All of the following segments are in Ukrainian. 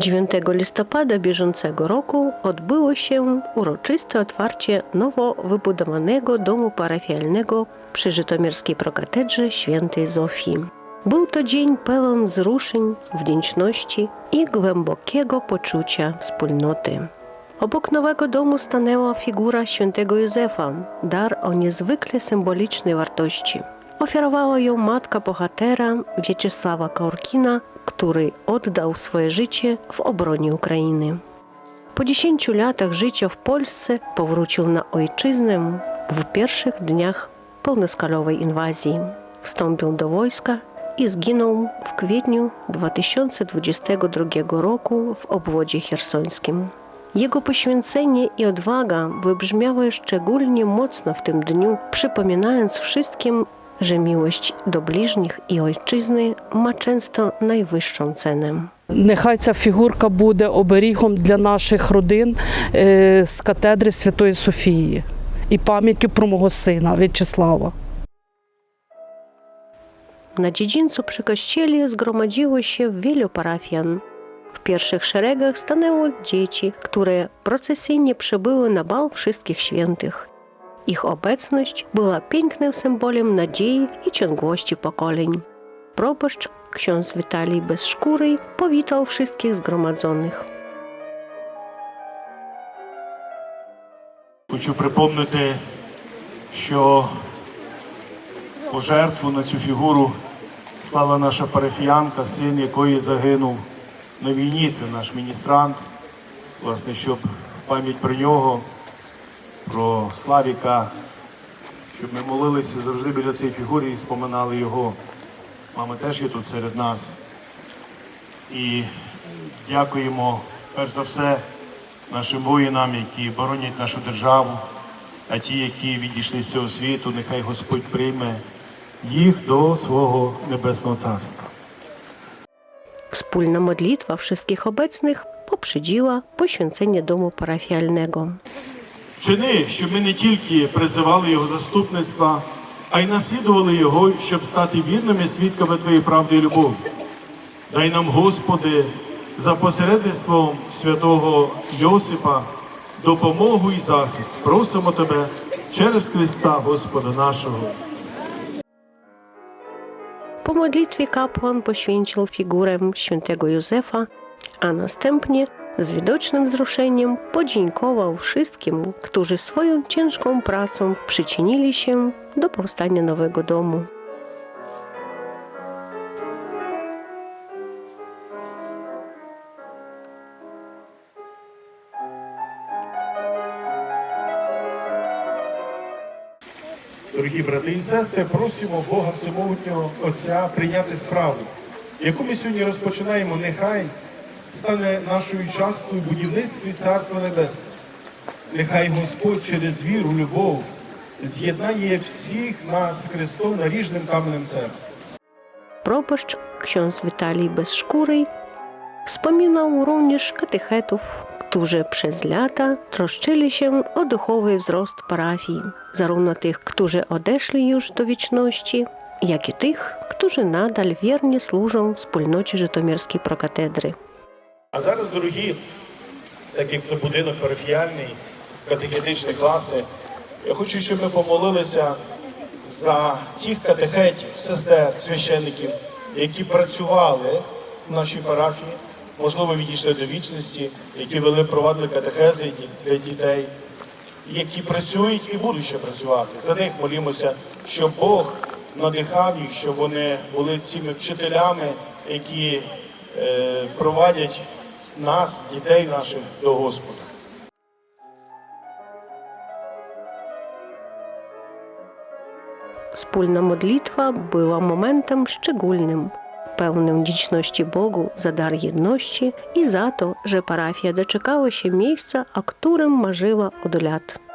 9 listopada bieżącego roku odbyło się uroczyste otwarcie nowo wybudowanego domu parafialnego przy Żytomierskiej Prokatedrze Świętej Zofii. Był to dzień pełen wzruszeń, wdzięczności i głębokiego poczucia wspólnoty. Obok nowego domu stanęła figura świętego Józefa, dar o niezwykle symbolicznej wartości. Ofiarowała ją matka bohatera Wieczysława Kaurkina, który oddał swoje życie w obronie Ukrainy. Po 10 latach życia w Polsce powrócił na ojczyznę w pierwszych dniach pełnoskalowej inwazji. Wstąpił do wojska i zginął w kwietniu 2022 roku w obwodzie chersońskim. Jego poświęcenie i odwaga wybrzmiały szczególnie mocno w tym dniu, przypominając wszystkim, że miłość do bliźnich і ojczyzny ma często найвищу cenę. Нехай ця фігурка буде оберігом для наших родин е, з катедри Святої Софії і пам'яттю про мого сина В'ячеслава. Na dziedzińcu przy kościele zgromadziło się wielu parafian. W pierwszych szeregach stanęło dzieci, które procesyjnie przybyły na bal wszystkich świętych. Ich obecność była pięknym symbolem nadziei i ciągłości pokoleń. Proboszcz ksiądz Witalij Bezszkóry powitał wszystkich zgromadzonych. Хочу припомнити, що у жертву на цю фігуру стала наша парафіянка, син якої загинув на війні. Це наш міністрант. Власне, щоб пам'ять про нього, про Славіка, щоб ми молилися завжди біля цієї фігури і споминали його. Мама теж є тут серед нас. І дякуємо перш за все нашим воїнам, які боронять нашу державу, а ті, які відійшли з цього світу, нехай Господь прийме їх до свого небесного царства. Wspólna modlitwa wszystkich obecnych poprzedziła poświęcenie domu parafialnego. Вчини, щоб ми не тільки призивали Його заступництва, а й наслідували Його, щоб стати вірними свідками Твоєї правди і любові. Дай нам, Господи, за посередництвом святого Йосипа допомогу і захист. Просимо Тебе через Христа, Господа нашого. Po modlitwie kapłan poświęcił figurę świętego Józefa, a następnie z widocznym wzruszeniem podziękował wszystkim, którzy swoją ciężką pracą przyczynili się do powstania nowego domu. Дорогі брати і сестри, просимо Бога Всемогутнього Отця прийняти справу, яку ми сьогодні розпочинаємо, нехай стане нашою часткою в будівництві Царства Небесного. Нехай Господь через віру, любов з'єднає всіх нас з Христом наріжним церкви. Proboszcz ksiądz Witalij Bezszkóry wspominał również katechetów, którzy przez lata troszczyli się o duchowy wzrost parafii, zarówno tych, którzy odeszli już do wieczności, jak i tych, którzy nadal wiernie służą wspólnocie Żytomierskiej Prokatedry. А зараз, дорогі, так як це будинок парафіяльний, катехетичні класи, я хочу, щоб ми помолилися за тих катехетів, сестер, священників, які працювали в нашій парафії, можливо, відійшли до вічності, які вели провадили катехези для дітей, які працюють і будуть ще працювати. За них молімося, щоб Бог надихав їх, щоб вони були цими вчителями, які е, провадять нас, дітей наших, до Господа. Momentem szczególnym, pełnym wdzięczności Bogu za dar jedności i za to, że parafia doczekała się miejsca, o którym marzyła od lat.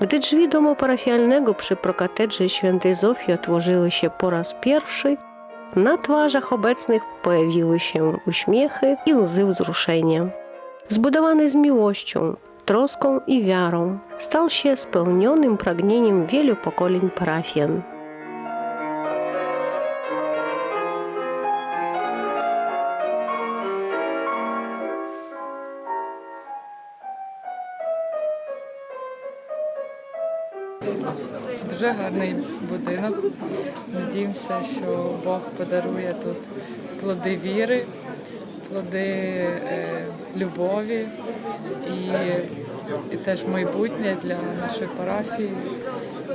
Gdy drzwi domu parafialnego przy prokatedrze świętej Zofii otworzyły się po raz pierwszy, na twarzach obecnych pojawiły się uśmiechy i łzy wzruszenia. Zbudowany z miłością, troską i wiarą, stał się spełnionym pragnieniem wielu pokoleń parafian. Дуже гарний будинок. Надіємося, що Бог подарує тут плоди віри, плоди е, любові і, і теж майбутнє для нашої парафії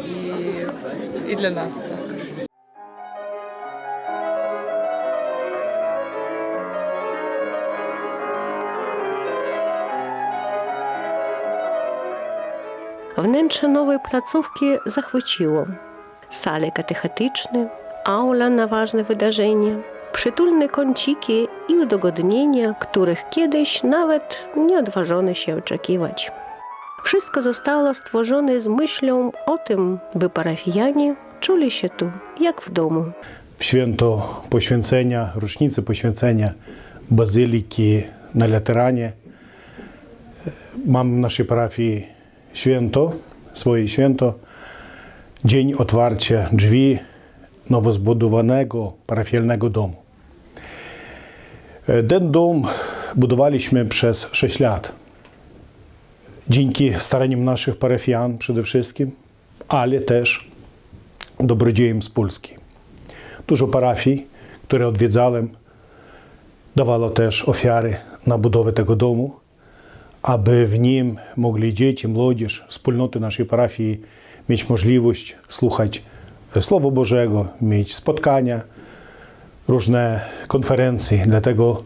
і, і для нас також. Wnętrze nowej placówki zachwyciło. Sale katechetyczne, aula na ważne wydarzenia, przytulne kąciki i udogodnienia, których kiedyś nawet nie odważono się oczekiwać. Wszystko zostało stworzone z myślą o tym, by parafianie czuli się tu jak w domu. W święto poświęcenia, rocznicy poświęcenia bazyliki na Lateranie e, mam w naszej święto, swoje święto, dzień otwarcia drzwi nowo zbudowanego parafialnego domu. Ten dom budowaliśmy przez 6 lat. Dzięki staraniom naszych parafian przede wszystkim, ale też dobrodziejem z Polski. Dużo parafii, które odwiedzałem, dawało też ofiary na budowę tego domu, aby w nim mogli dzieci, młodzież, wspólnoty naszej parafii mieć możliwość słuchać Słowa Bożego, mieć spotkania, różne konferencje. Dlatego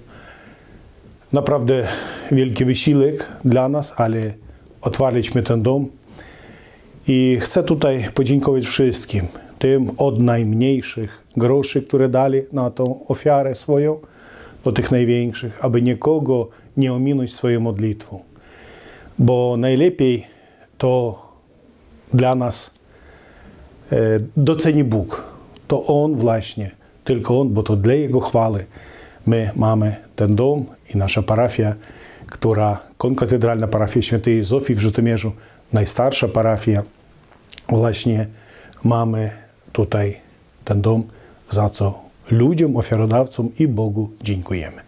naprawdę wielki wysiłek dla nas, ale otwarliśmy ten dom. I chcę tutaj podziękować wszystkim, tym od najmniejszych groszy, które dali na tą ofiarę swoją, do tych największych, aby nikogo ominąć swoją modlitwą. Bo najlepiej to dla nas e, doceni Bóg. To On właśnie, tylko On, bo to dla Jego chwały my mamy ten dom i nasza parafia, która konkatedralna parafia Świętej Zofii w Żytomierzu, najstarsza parafia, właśnie mamy tutaj ten dom, za co ludziom, ofiarodawcom i Bogu dziękujemy.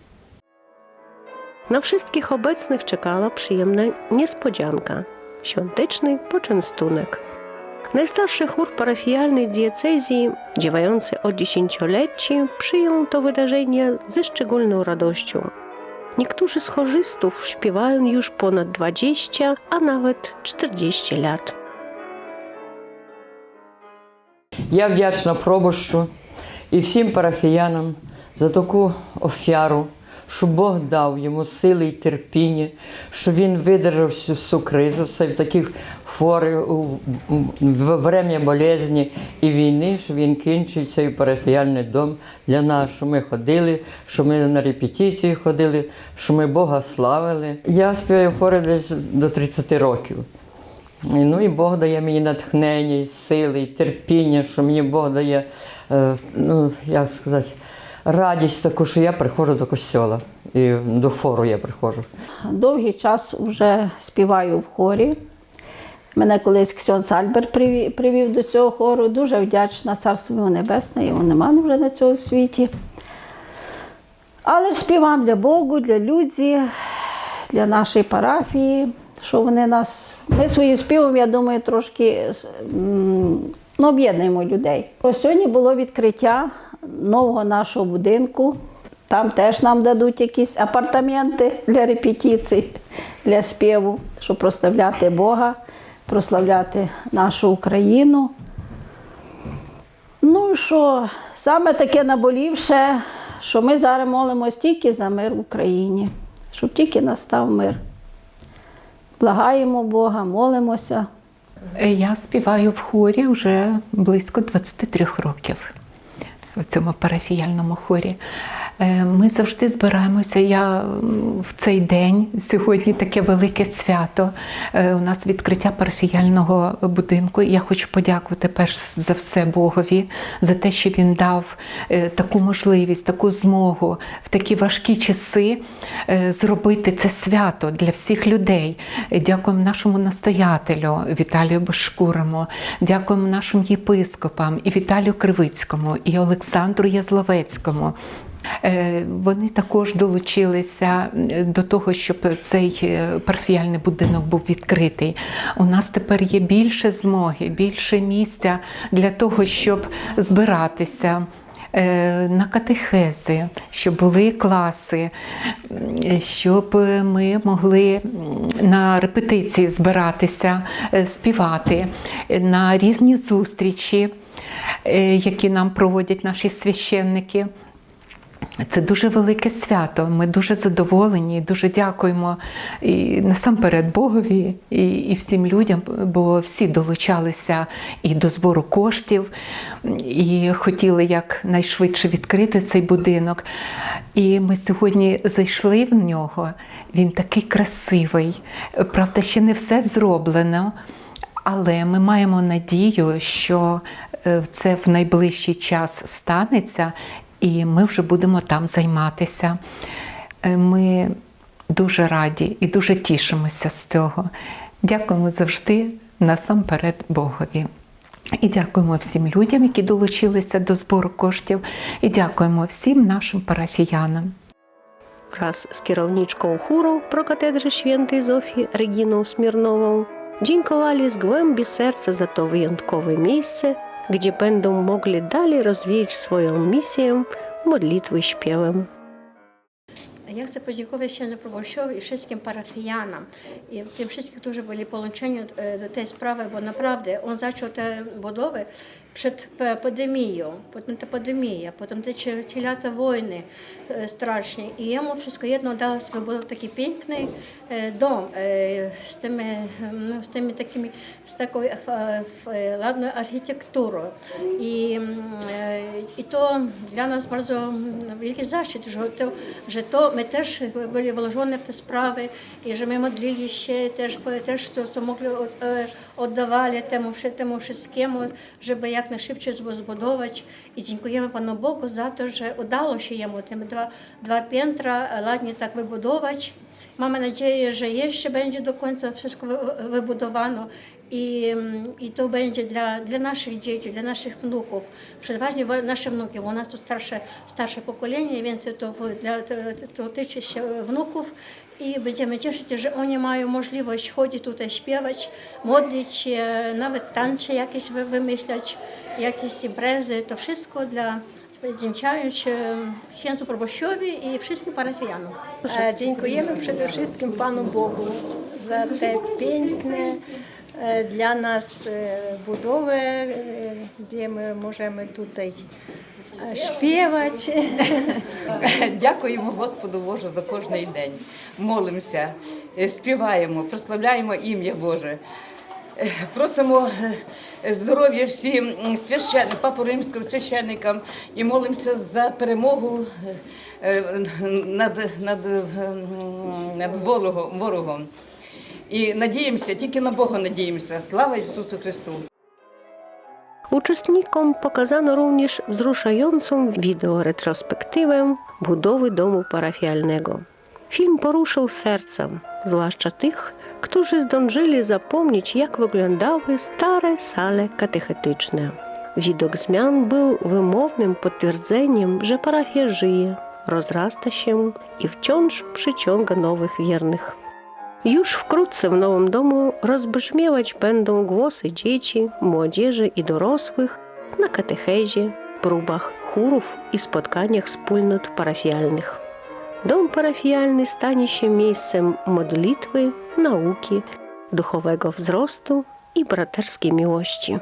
Na wszystkich obecnych czekała przyjemna niespodzianka świąteczny poczęstunek. Najstarszy chór parafialnej diecezji, dziewający o dziesięcioleci, przyjął to wydarzenie ze szczególną radością. Niektórzy z chorzystów śpiewają już ponad 20, a nawet 40 lat. Ja wdzięczna proboszczu i wszystkim parafianom za taką що Бог дав йому сили і терпіння, що він видержав всю, всю кризу, все в таких хворих в время болезні і війни, що він кінчив цей парафіяльний дом для нас, що ми ходили, що ми на репетиції ходили, що ми Бога славили. Я співаю в хорі десь до 30 років. Ну і Бог дає мені натхнення, і сили, і терпіння, що мені Бог дає, е, ну, як сказати, радість таку, що я приходжу до костьола. І до фору я приходжу. Довгий час вже співаю в хорі. Мене колись Ксьонс Альберт привів, до цього хору. Дуже вдячна царство його небесне, його нема вже на цьому світі. Але співам для Богу, для людей, для нашої парафії, що вони нас. Ми своїм співом, я думаю, трошки ну, об'єднуємо людей. Ось сьогодні було відкриття нового нашого будинку. Там теж нам дадуть якісь апартаменти для репетицій, для співу, щоб прославляти Бога, прославляти нашу Україну. Ну і що, саме таке наболівше, що ми зараз молимось тільки за мир в Україні, щоб тільки настав мир. Благаємо Бога, молимося. Я співаю в хорі вже близько 23 років. В цьому парафіяльному хорі. Е, Ми завжди збираємося. Я в цей день сьогодні таке велике свято. Е, У нас відкриття парафіяльного будинку. Я хочу подякувати перш за все Богові за те, що він дав е, таку можливість, таку змогу в такі важкі часи зробити це свято для всіх людей. Дякуємо нашому настоятелю Віталію Башкурому, дякуємо нашим єпископам і Віталію Кривицькому, і Олександру Язловецькому. Е, Вони також долучилися е, до того, щоб цей е, парафіяльний будинок був відкритий. У нас тепер є більше змоги, більше місця для того, щоб збиратися. На катехези, щоб були класи, щоб ми могли на репетиції збиратися, співати, на різні зустрічі, які нам проводять наші священники. Це дуже велике свято. Ми дуже задоволені, дуже дякуємо і насамперед Богові і, і всім людям, бо всі долучалися і до збору коштів, і хотіли якнайшвидше відкрити цей будинок. І ми сьогодні зайшли в нього. Він такий красивий. Правда, ще не все зроблено. Але ми маємо надію, що е, це в найближчий час станеться, і ми вже будемо там займатися. Е, Ми дуже раді і дуже тішимося з цього. Дякуємо завжди насамперед Богові. І дякуємо всім людям, які долучилися до збору коштів, і дякуємо всім нашим парафіянам. раз Wraz z kierowniczką chóru prokatedry świętej Zofii Reginą Smirnową dziękowali z głębi serca za to wyjątkowe miejsce, gdzie będą mogli dalej rozwijać swoją misję modlitwy śpiewem. Ja chcę podziękować księdzu proboszczowi i wszystkim parafianom i tym wszystkim, którzy byli połączeni e, do tej sprawy, bo naprawdę on zaczął tę budowę e, e, e, z taką e, f- e, ładną architekturą i, mm, e, i to dla nas bardzo mm, wielki zaszczyt, że to, że to my też byli włożone w te sprawy i że my modlili się też, też to, co mogli od, e, oddawali temu, wszy- temu wszystkiemu, żeby jak najszybciej zbu- zbudować i dziękujemy Panu Bogu za to, że udało się Jemu te dwa, dwa piętra ładnie tak wybudować. Mamy nadzieję, że jeszcze będzie do końca wszystko wy- wybudowane i, mm, i to będzie dla, dla naszych dzieci, dla naszych wnuków. Przeważnie wa- nasze wnuki, bo u nas tu starsze, starsze pokolenie, więc to, dla, to, to tyczy się wnuków i będziemy cieszyć się, że oni mają możliwość chodzić tutaj śpiewać, modlić się, nawet tańce jakieś wy- wymyślać, jakieś imprezy. To wszystko dla dziękując e, księdzu proboszczowi i wszystkim parafianom. E, Dziękujemy przede wszystkim Panu Bogu za te piękne dla nas e, budowę, e, gdzie my możemy tutaj e, śpiewać. Дякуємо Господу Божу за кожний день. Молимося, е, співаємо, прославляємо ім'я Боже. Е, Просимо е, здоров'я всім священ... папу римським священникам і молимося за перемогу е, е, над, над, е, над ворогом. І надіємося, тільки на Бога надіємося. Слава Ісусу Христу! Uczestnikom pokazano również wzruszającą wideoretrospektywę budowy domu parafialnego. Film poruszył serca, zwłaszcza tych, którzy zdążyli zapomnieć, jak wyglądały. Widok zmian był wymownym potwierdzeniem, że parafia żyje, rozrasta się i wciąż przyciąga nowych wiernych. Już wkrótce w nowym domu rozbrzmiewać będą głosy dzieci, młodzieży i dorosłych na katechezie, próbach chórów i spotkaniach wspólnot parafialnych. Dom parafialny stanie się miejscem modlitwy, nauki, duchowego wzrostu i braterskiej miłości.